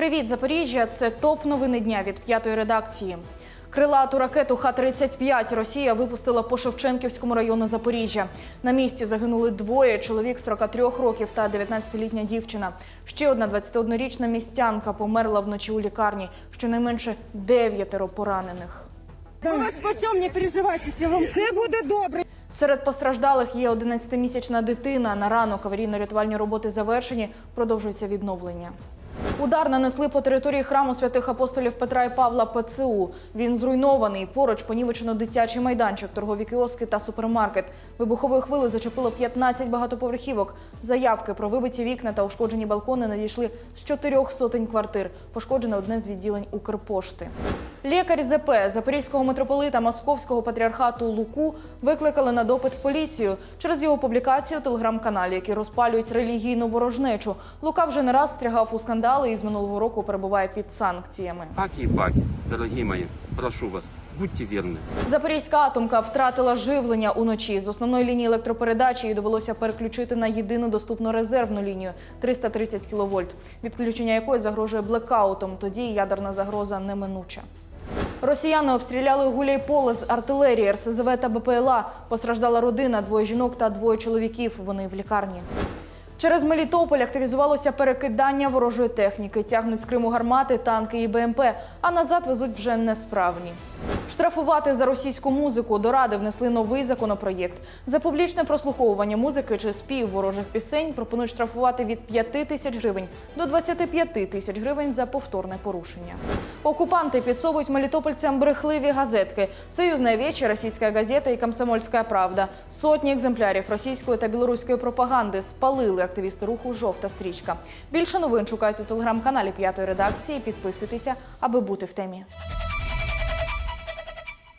Привіт, Запоріжжя! Це топ новини дня від п'ятої редакції. Крилату ракету Х-35 Росія випустила по Шевченківському району Запоріжжя. На місці загинули двоє: чоловік 43 років та 19-літня дівчина. Ще одна 21-річна містянка померла вночі у лікарні. Щонайменше дев'ятеро поранених. Ми вас спасемо, не переживайте, вам все буде добре. Серед постраждалих є 11-місячна дитина. На ранок аварійно-рятувальні роботи завершені. Продовжується відновлення. Удар нанесли по території храму святих апостолів Петра і Павла ПЦУ. Він зруйнований. Поруч понівечено дитячий майданчик, торгові кіоски та супермаркет. Вибуховою хвилею зачепило 15 багатоповерхівок. Заявки про вибиті вікна та ушкоджені балкони надійшли з чотирьох сотень квартир. Пошкоджене одне з відділень Укрпошти. Лікар ЗП Запорізького митрополита Московського патріархату Луку викликали на допит в поліцію через його публікацію у телеграм-каналі, які розпалюють релігійну ворожнечу. Лука вже не раз встрягав у скандали і з минулого року перебуває під санкціями. Аки и баки, дорогие мои, прошу вас, будьте верны. Запорізька атомка втратила живлення уночі. З основної лінії електропередачі їй довелося переключити на єдину доступну резервну лінію 330 кВт, відключення якої загрожує блекаутом. Тоді ядерна загроза неминуча. Росіяни обстріляли Гуляйполе з артилерії, РСЗВ та БПЛА. Постраждала родина, двоє жінок та двоє чоловіків. Вони в лікарні. Через Мелітополь активізувалося перекидання ворожої техніки. Тягнуть з Криму гармати, танки і БМП, а назад везуть вже несправні. Штрафувати за російську музику до ради внесли новий законопроєкт. За публічне прослуховування музики чи спів ворожих пісень пропонують штрафувати від 5 тисяч гривень до 25 тисяч гривень за повторне порушення. Окупанти підсовують мелітопольцям брехливі газетки. Союзна вечі, російська газета і Комсомольська правда. Сотні екземплярів російської та білоруської пропаганди спалили активісти руху Жовта стрічка. Більше новин шукайте у телеграм-каналі п'ятої редакції. Підписуйтеся, аби бути в темі.